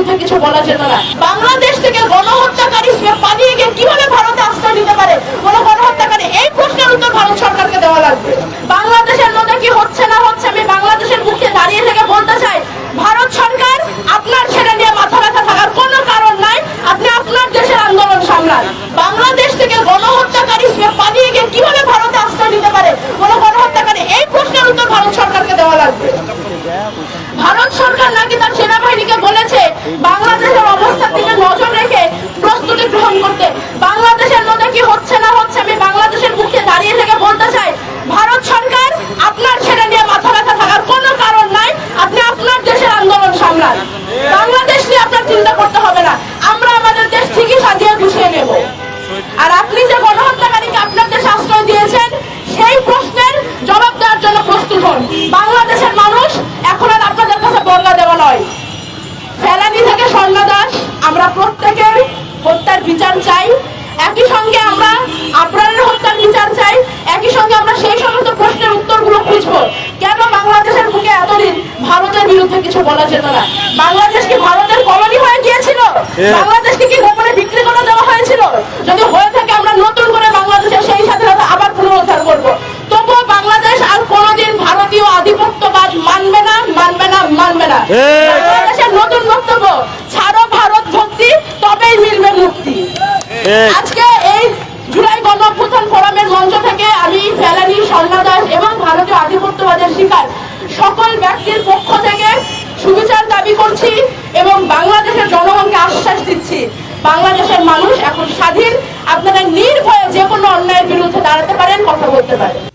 বিরুদ্ধে কিছু বলা যেত না। বাংলাদেশ থেকে গণহত্যাকারী সে পালিয়ে গিয়ে কীভাবে ভারতে আশ্রয় নিতে পারে? কোন গণহত্যাকারী এই প্রশ্নের উত্তর ভারত সরকারকে দেওয়া লাগবে। বাংলাদেশের মধ্যে কি হচ্ছে না হচ্ছে আমি বাংলাদেশের মুখে দাঁড়িয়ে থেকে বলতে চাই। ভারত সরকার আপনার ছেড়ে নিয়ে মাথা ব্যথা থাকার কোনো কারণ নাই। আপনি আপনার দেশের আন্দোলন সামলান। বাংলাদেশ থেকে গণহত্যাকারী সে পালিয়ে গিয়ে কীভাবে ভারতে আশ্রয় নিতে পারে? কোন গণহত্যাকারী এই প্রশ্নের উত্তর ভারত সরকারকে দেওয়া লাগবে। ভারত সরকার নাকি তার সেনাবাহিনীকে বলেছে বাংলাদেশের অবস্থার দিকে নজর রেখে প্রস্তুতি গ্রহণ করতে। বাংলাদেশের মধ্যে কি হচ্ছে না হচ্ছে আমি বাংলাদেশের মুখে দাঁড়িয়ে থেকে বলতে চাই, ভারত সরকার আপনার ছেড়ে নিয়ে মাথা ব্যথা থাকার কোনো কারণ নাই, আপনি আপনার দেশের আন্দোলন সামলান। বাংলাদেশ নিয়ে আপনার চিন্তা করতে হবে না, আমরা আমাদের দেশ ঠিকই সাজিয়ে গুছিয়ে নেব। আর আপনি যে গণহত্যাকারীকে আপনার দেশে আশ্রয় দিয়েছেন, সেই প্রশ্নের জবাব দেওয়ার জন্য প্রস্তুত হন। বাংলাদেশের মানুষ এখন আর আপনাদের কাছে বর্গা দেওয়া নয়। ফেলানি থেকে স্বর্ণ দাস আমরা প্রত্যেকের হত্যার বিচার চাই। একই সঙ্গে আমরা হত্যার বিচার চাই। একই সঙ্গে আমরা সেই সমস্ত প্রশ্নের উত্তরগুলো খুঁজবো। কেন বাংলাদেশের বুকে এতদিন ভারতের বিরুদ্ধে কিছু বলা যেত না? বাংলাদেশ কি ভারতের কলোনি হয়ে গিয়েছিল? বাংলাদেশকে কি গোপনে বিক্রি করে দেওয়া হয়েছিল? যদি হয়ে থাকে আমরা নতুন করে বাংলাদেশের সেই স্বাধীনতা আবার পুনরুদ্ধার করব। তবুও বাংলাদেশ আর কোনোদিন ভারতীয় আধিপত্যবাদ মানবে না মানবে না মানবে না। আজকে এই জুলাই গণঅভ্যুত্থান ফোরামের মঞ্চ থেকে আমি ফেলানি স্বর্ণা দাস এবং ভারতীয় আধিপত্যবাদের শিকার সকল ব্যক্তির পক্ষ থেকে সুবিচার দাবি করছি এবং বাংলাদেশের জনগণকে আশ্বাস দিচ্ছি। বাংলাদেশের মানুষ এখন স্বাধীন। আপনারা নির্ভয়ে যে কোনো অন্যায়ের বিরুদ্ধে দাঁড়াতে পারেন, কথা বলতে পারেন।